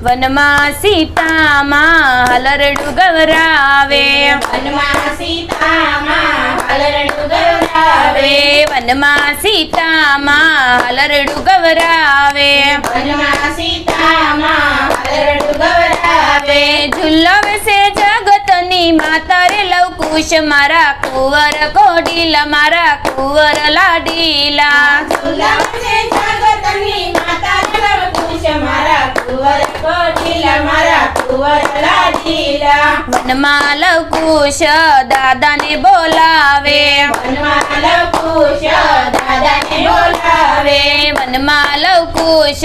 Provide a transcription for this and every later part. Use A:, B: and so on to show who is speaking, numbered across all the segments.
A: વનમાં સીતામાં હલરડું ગવરાવે
B: વનમાં સીતામાં હલરડું ગવરાવે
A: વનમાં સીતામાં હલરડું ગવરાવે
B: વનમાં સીતામાં હલરડું ગવરાવે
A: જગતની માતા રે લવકુશ મારા કુંવર કોડીલા મારા કુંવર લાડીલા
B: ઝુલાવશે જગતની માતા લવકુશ મારા કુંવર કોઠીલા
A: કુશ દાદાને બોલાવે.
B: વનમાં લવકુશ દાદાને બોલાવે.
A: વનમાં લવકુશ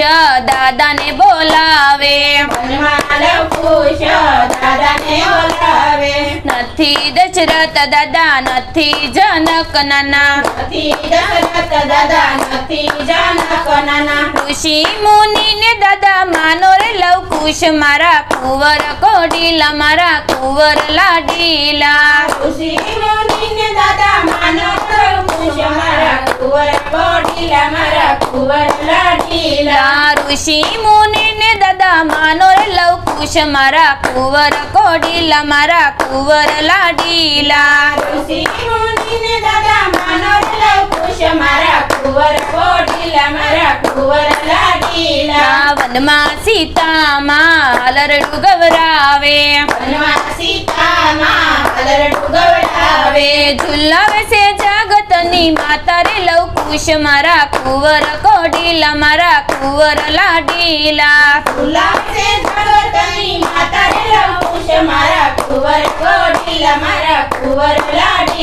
A: દાદાને બોલાવે.
B: વનમાં લવકુશ દાદાને બોલાવે.
A: નથી દશરથ દાદા નથી જનક નાના.
B: નથી દશરથ દાદા નથી જનક નાના.
A: ઋષિ મુનિ ને દાદા માનો રે લવકુશ મારા કુંવર કોડીલા મારા કુંવર લાડીલા.
B: ઋષિ મુનિને દાદા માનો લવકુશ મારા કુંવર કોડીલા મારા કુંવર લાડીલા.
A: ઋષિ મુનિ ને દાદા માનો રે લવકુશ મારા કુંવર કોડીલા મારા કુંવર લાડીલા.
B: ઋષિ મુનિને દાદા માનો લવકુશ મારા કુંવર કોડીલા મારા કુંવર લાડીલા.
A: વનમાં સીતામાં હલરડું ગવરાવે
B: વનમાં સીતામાં હલરડું ગવડાવે
A: ઝુલાવે છે જગતની માતા રે લવકુશ મારા કુંવર કોડીલા મારા કુંવર લાડીલા
B: ઝુલાવશે જગતની માતા રે લવકુશ મારા કુંવર કોડીલા મારા કુંવર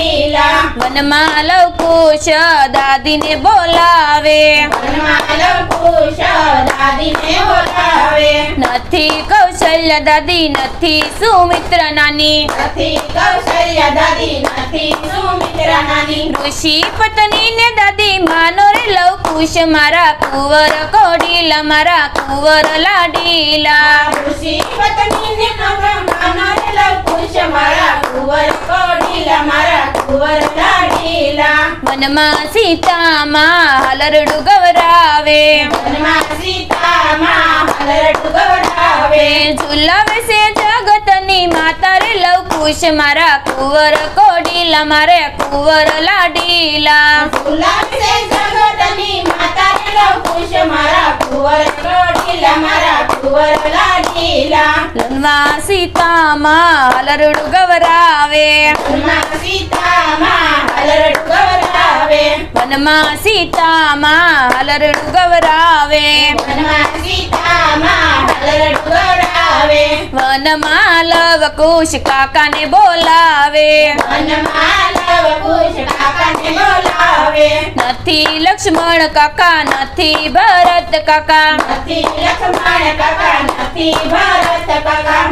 B: લાડીલા
A: વનમાં લવકુશ દાદીને બોલાવે
B: વનમાં લવકુશ દાદીને બોલાવે
A: નથી કૌશલ્ય દાદી નથી સુમિત્ર નાની
B: નથી કૌશલ્ય દાદી નથી સુમિત્રા નાની
A: ઋષિ પત્ની ને દાદી માનો રે લવકુશ મારા કુંવર કોડીલા મારા કુંવર લાડીલા
B: ઋષિ પત્નીને માનો રે લવકુશ મારા કુંવર કોડીલા મારા કુંવર લાડીલા
A: વનમાં સીતામાં હલરડું ગવરાવે
B: વનમાં સીતામાં હલરડું ગવડાવે
A: ઝુલાવે છે જગતની માતા રે લવકુશ મારા કુંવર કોડીલા મારે કુંવર લાડીલા
B: ઝુલાવશે જગતની માતા રે લવકુશ મારા કુંવર કોડીલા મારા કુંવર લાડીલા
A: વનમાં સીતામાં હલરડું ગવરાવે
B: વનમાં સીતામાં હલરડું ગવડાવે
A: વનમાં સીતામાં હલરડું ગવરાવે
B: વનમાં સીતામાં હલરડું ગવડાવે
A: વનમાં લવકુશ કાકાને બોલાવે
B: વનમાં લવકુશ કાકાને બોલાવે
A: નથી લક્ષ્મણ કાકા નથી ભરત કાકા
B: નથી લક્ષ્મણ કાકા નથી ભરત કાકા
A: નથી લક્ષ્મણ કાકા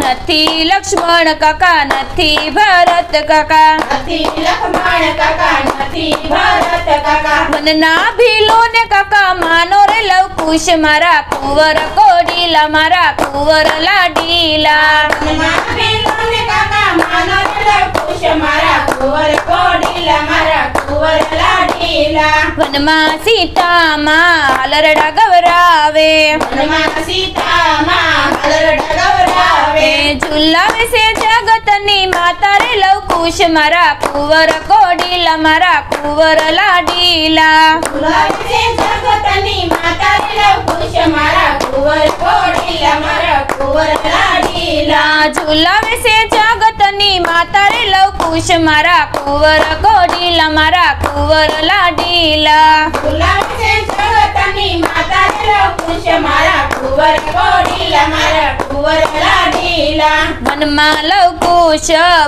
A: નથી
B: લક્ષ્મણ કાકા નથી ભરત કાકા.
A: મનના ભીલો ને કાકા. માનો રે લવકુશ મારા કુંવર કોડીલા મારા કુંવર લાડીલા.
B: મારા કુંવર લાડીલા
A: વનમાં સીતામાં હલરડા ગવરાવે
B: વનમાં સીતામાં ગવડાવે
A: એ ઝુલાવે છે જગતની માતા રે લવકુશ उष मारा
B: कुवर कोडीला मारा कुवर लाडीला. झुलावे से जगतनी मातारे लवकुश मारा
A: कुवर कोडीला मारा कुवर लाडीला. झुलावे से जगत त्यांनी म्हाताऱ्याला कुश मारा कुवर
B: गोडीला मारा कुवर लाडीला वनमा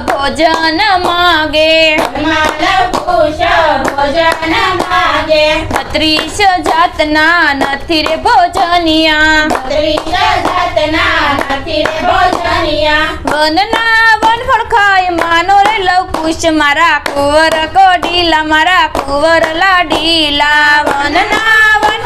B: भोजन मागे. वनमा भोजन मागे. त्रिश
A: जातना नथिर भोजनिया. त्रिश
B: जातना नथी भोजनिया. वनना
A: वन फडखाय मानो रे लवकुश
B: मारा कुवर गोडीला मारा कुवर
A: लाडीला वनना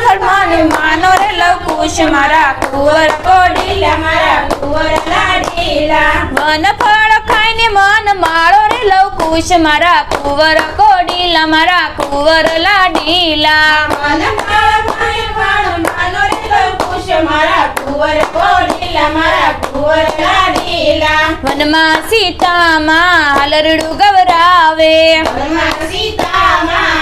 A: ખાય માનો રે લવકુશ મારા કુંવર કોડીલા મારા કુંવર લાડીલા. વન માને માનો વનફળ ખાઈને મન માળો રે લવકુશ મારા કુંવર કોડીલા મારા કુંવર લાડીલા.
B: મન ફળ ખાઈને માળ માનો રે લવકુશ મારા કુંવર કોડીલા મારા કુંવર લાડીલા.
A: વનમાં સીતામાં હાલરડું ગવરાવે.
B: વનમાં સીતામાં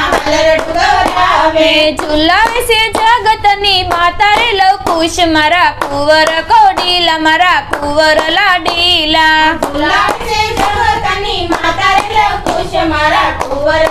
A: ઝુલાવે છે જગતની માતા રે લવકુશ મારા કુંવર કોડીલા મારા કુંવર લાડીલા
B: ગુલાબ છે જગતની માતા રે લવકુશ મારા કુંવર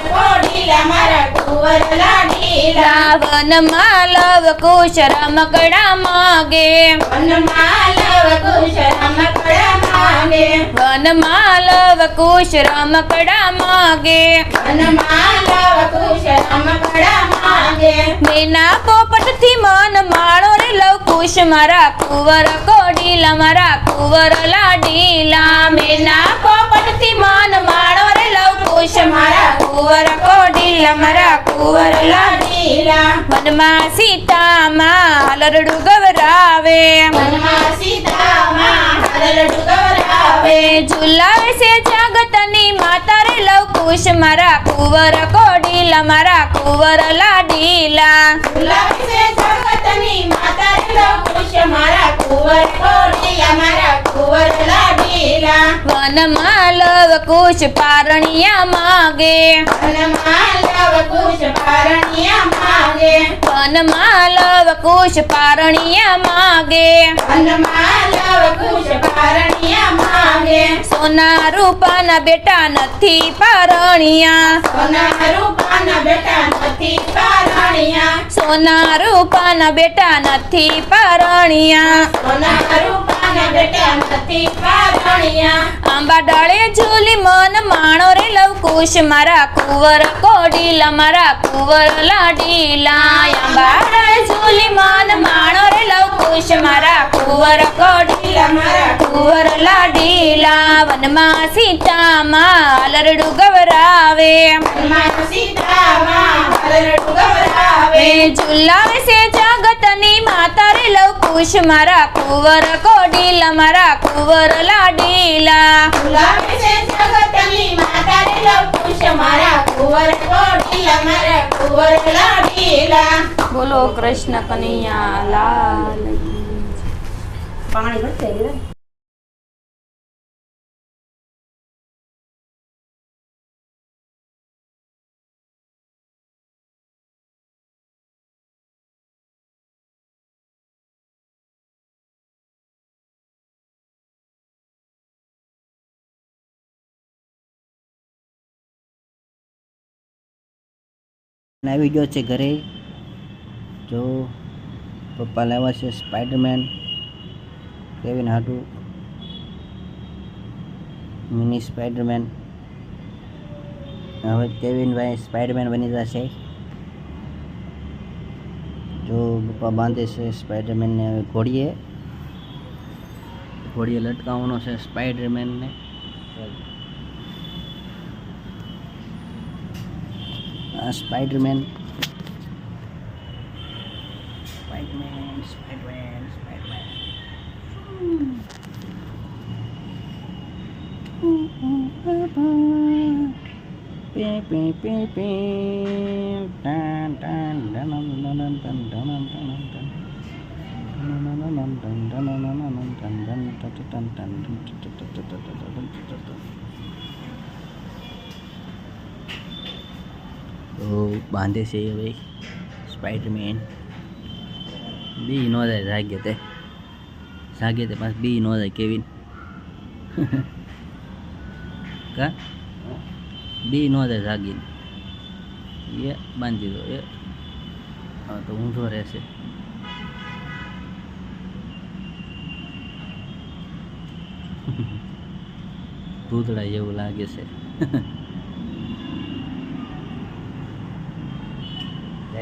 B: रावण मालव कुश रमकडा
A: मागे. वन मालव कुश
B: रमकडा मागे. वन मालव
A: कुश रमकडा मागे. वन
B: मालव कुश रमकडा मागे.
A: मीना पोपट પોપટથી મન માળો રે લવકુશ મારા કુંવર કોડીલા, મારા કુંવર લાડીલા. મેના પોપટથી મન માળો રે લવકુશ મારા કુંવર કોડીલા, મારા કુંવર લાડીલા. મનમાં સીતામાં હાલરડું ગવરાવે.
B: વનમાં સીતામાં હલરડું ગવરાવે.
A: ઝુલાવે છે જગતની માતા રે લવકુશ મારા કુંવર કોડીલા, મારા કુંવર લાડીલા.
B: લાડીલા
A: વનમાં લવકુશ પારણિયા માગે
B: વનમાં લવકુશ પારણિયા માંગે
A: વનમાં લવકુશ પારણિયા માગે
B: વનમાં લવકુશ પારણિયા માંગે
A: સોના રૂપાના બેટા નથી પારણિયા
B: સોના રૂપાના બેટા નથી પારણિયા
A: સોના રૂપાના બેટા નથી પારણિયા
B: સોના રૂપાના બેટા નથી પારણિયા
A: આંબા ડાળે ઝૂલી મન માણો રે લવકુશ. મારા કુંવર કોડીલા મારા કુંવર લાડીલા. આંબા ડાળે ઝૂલી મન માણો રે લવકુશ. મારા કુંવર કોડીલા મારા કુંવર લાડીલા. વનમાં સીતામાં હાલરડું ગવરાવે. ઝુલાવે છે જગતની માતા રે લવકુશ. મારા કુંવર કોડીલા મારા કુંવર લાડીલા.
B: ગુલાબ છે જગતની માતા રે લવકુશ મારા કુંવર કોડીલા મારા કુંવર લાડીલા
A: બોલો કૃષ્ણ કનૈયા લાલ.
C: પાણી ભરતે
D: આવી ગયો છે ઘરે. જો પપ્પા લાવ્યા છે સ્પાઈડરમેન, કેવિન હાટુ મિની સ્પાઈડરમેન. હવે કેવિનભાઈ સ્પાઈડરમેન બની જશે. જો પપ્પા બાંધે છે સ્પાઈડરમેનને હવે ઘોડીએ. ઘોડીએ લટકાવવાનો છે સ્પાઈડરમેનને. uh, Spider-Man Spider-Man Spider-Man Spider-Man બાંધે છે હવે સ્પાઈડરમેન બી નો જાય જાગે તે જાગે તે પાછ બી નો જાય કેવિન કા બી નો જાય જાગીને એ બાંધી દો એ હા તો ઊંધો રહેશે ભૂતળા જેવું લાગે છે